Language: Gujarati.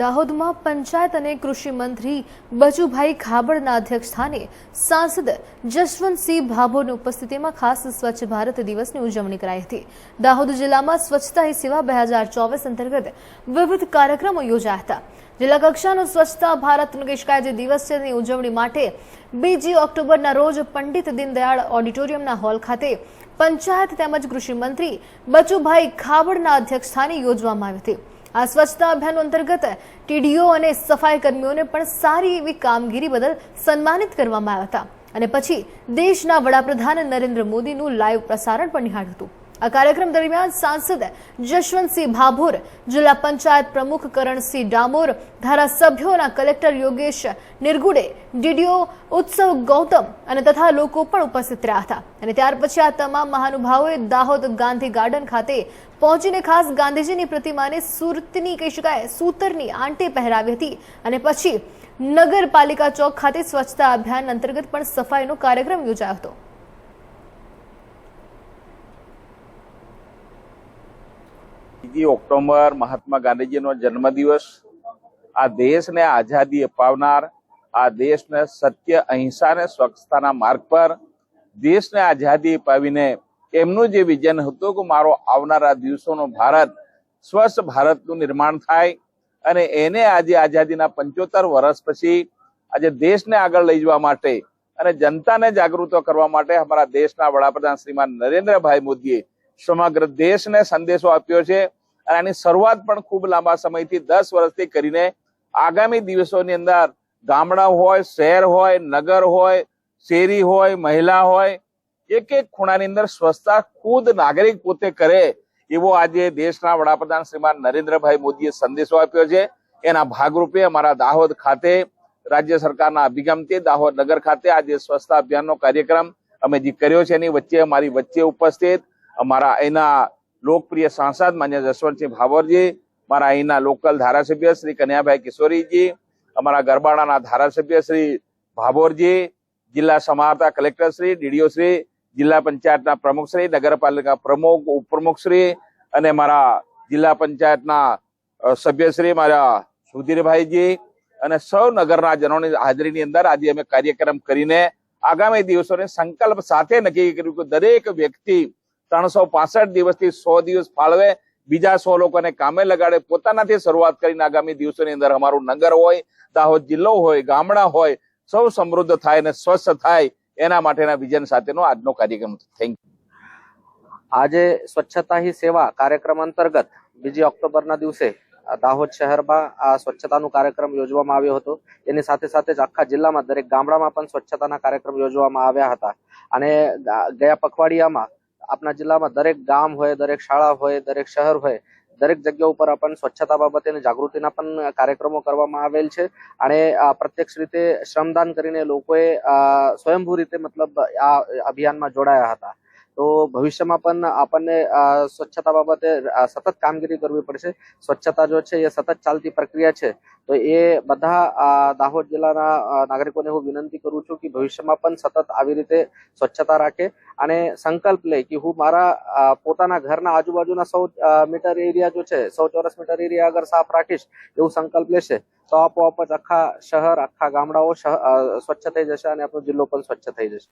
દાહોદમાં પંચાયત અને કૃષિ મંત્રી બચુભાઈ ખાબડના અધ્યક્ષસ્થાને સાંસદ જશવંતસિંહ ભાભોરની ઉપસ્થિતિમાં ખાસ સ્વચ્છ ભારત દિવસની ઉજવણી કરાઈ હતી. દાહોદ જિલ્લામાં સ્વચ્છતા હી સેવા બે હજાર ચોવીસ અંતર્ગત વિવિધ કાર્યક્રમો યોજાયા હતા. જિલ્લા કક્ષાનો સ્વચ્છતા ભારત નિષ્કાય દિવસ છે તેની ઉજવણી માટે બીજી ઓક્ટોબરના રોજ પંડિત દીનદયાળ ઓડિટોરિયમના હોલ ખાતે પંચાયત તેમજ કૃષિ મંત્રી બચુભાઈ ખાબડના અધ્યક્ષસ્થાને યોજવામાં આવી હતી. આ સ્વચ્છતા અભિયાન અંતર્ગત ટીડીઓ અને સફાઈ કર્મીઓને પણ સારી એવી કામગીરી બદલ સન્માનિત કરવામાં આવ્યા હતા. અને પછી દેશના વડાપ્રધાન નરેન્દ્ર મોદીનું લાઈવ પ્રસારણ પણ નિહાળ્યું હતું. આ કાર્યક્રમ દરમિયાન સાંસદ જશવંતસિંહ ભાભોર, જિલ્લા પંચાયત પ્રમુખ કરણસિંહ ડામોર, ધારાસભ્યોના કલેક્ટર યોગેશ નિરગુડે, ડીડીઓ ઉત્સવ ગૌતમ અને તથા લોકો પણ ઉપસ્થિત રહ્યા હતા. અને ત્યાર પછી આ તમામ મહાનુભાવોએ દાહોદ ગાંધી ગાર્ડન ખાતે પહોંચીને ખાસ ગાંધીજીની પ્રતિમાને સુરતની કહી શકાય, સૂતરની આંટી પહેરાવી હતી. અને પછી નગરપાલિકા ચોક ખાતે સ્વચ્છતા અભિયાન અંતર્ગત પણ સફાઈનો કાર્યક્રમ યોજાયો હતો. બીજી ઓક્ટોબર મહાત્મા ગાંધીજીનો જન્મદિવસ. આ દેશને આઝાદી અપાવનાર, આ દેશને સત્ય, અહિંસા અને સ્વચ્છતાના માર્ગ પર દેશને આઝાદી અપાવીને એમનું જે વિઝન હતું કે મારો આવનારા દિવસોનો ભારત, સ્વચ્છ ભારતનું નિર્માણ થાય અને એને આજે આઝાદીના પંચોતેર વર્ષ પછી આજે દેશને આગળ લઈ જવા માટે અને જનતાને જાગૃત કરવા માટે અમારા દેશના વડાપ્રધાન શ્રીમાન નરેન્દ્રભાઈ મોદીએ સમગ્ર દેશને સંદેશો આપ્યો છે. અને આની શરૂઆત પણ ખૂબ લાંબા સમયથી દસ વર્ષથી કરીને આગામી દિવસોની અંદર ગામડા હોય, શહેર હોય, નગર હોય, શેરી હોય, મહિલા હોય, એક એક ખૂણાની અંદર સ્વચ્છતા ખુદ નાગરિક પોતે કરે એવો આજે દેશના વડાપ્રધાન શ્રીમાન નરેન્દ્રભાઈ મોદીએ સંદેશો આપ્યો છે. એના ભાગરૂપે અમારા દાહોદ ખાતે, રાજ્ય સરકારના અભિગમથી દાહોદ નગર ખાતે આજે સ્વચ્છતા અભિયાનનો કાર્યક્રમ અમે જે કર્યો છે એની વચ્ચે અમારી વચ્ચે ઉપસ્થિત અમારા અહીંના લોકપ્રિય સાંસદ માન્ય જસવંતસિંહ ભાવરજી, મારા અહીંના લોકલ ધારાસભ્ય શ્રી કન્યાભાઈ કિશોરીજી, અમારા ગરબાડાના ધારાસભ્ય શ્રી ભાભોરજી, જિલ્લા સમાહર્તા કલેક્ટર શ્રી, ડીડીઓ શ્રી, જિલ્લા પંચાયતના પ્રમુખ શ્રી, નગરપાલિકા પ્રમુખ, ઉપપ્રમુખ શ્રી અને મારા જિલ્લા પંચાયતના સભ્ય સભ્યશ્રી મારા સુધીરભાઈજી અને સૌ નગરના જનોની હાજરીની અંદર આજે અમે કાર્યક્રમ કરીને આગામી દિવસોને સંકલ્પ સાથે નક્કી કર્યું કે દરેક વ્યક્તિ ત્રણસો પાસઠ દિવસથી સો દિવસ ફાળવે. બીજા સો લોકોને કામે લગાડે. પોતાનાથી શરૂઆત કરીને આગામી દિવસોની અંદર અમારું નગર હોય, દાહોદ જિલ્લો હોય, ગામડા હોય, સૌ સમૃદ્ધ થાય અને સ્વસ્થ થાય એના માટેના વિઝન સાથેનો આજનો કાર્યક્રમ. થેન્ક આજે સ્વચ્છતા હી સેવા કાર્યક્રમ અંતર્ગત બીજી ઓક્ટોબરના દિવસે દાહોદ શહેરમાં આ સ્વચ્છતાનો કાર્યક્રમ યોજવામાં આવ્યો હતો. એની સાથે સાથે જ આખા જિલ્લામાં દરેક ગામડામાં પણ સ્વચ્છતાના કાર્યક્રમ યોજવામાં આવ્યા હતા. અને ગયા પખવાડિયામાં આપણા જિલ્લામાં દરેક ગામ હોય, દરેક શાળા હોય, દરેક શહેર હોય, દરેક જગ્યા ઉપર પણ સ્વચ્છતા બાબતે જાગૃતિના પણ કાર્યક્રમો કરવામાં આવેલ છે. અને પ્રત્યક્ષ રીતે શ્રમદાન કરીને લોકોએ સ્વયંભૂ રીતે મતલબ આ અભિયાનમાં જોડાયા હતા. તો ભવિષ્યમાં પણ આપણને સ્વચ્છતા બાબતે સતત કામગીરી કરવી પડશે. સ્વચ્છતા જો છે, એ સતત ચાલતી પ્રક્રિયા છે, તો એ બધા દાહોદ જિલ્લાના નાગરિકોને હું વિનંતી કરું છું કે ભવિષ્યમાં પણ સતત આવી રીતે સ્વચ્છતા રાખે અને સંકલ્પ લે કે હું મારા પોતાના ઘરના આજુબાજુના સૌ મીટર એરિયા જો છે સો ચોરસ મીટર એરિયા અગર સાફ રાખીશ, એવું સંકલ્પ લેશે, તો આપોઆપ જ આખા શહેર, આખા ગામડાઓ સ્વચ્છ થઈ જશે અને આપણો જિલ્લો પણ સ્વચ્છ થઈ જશે.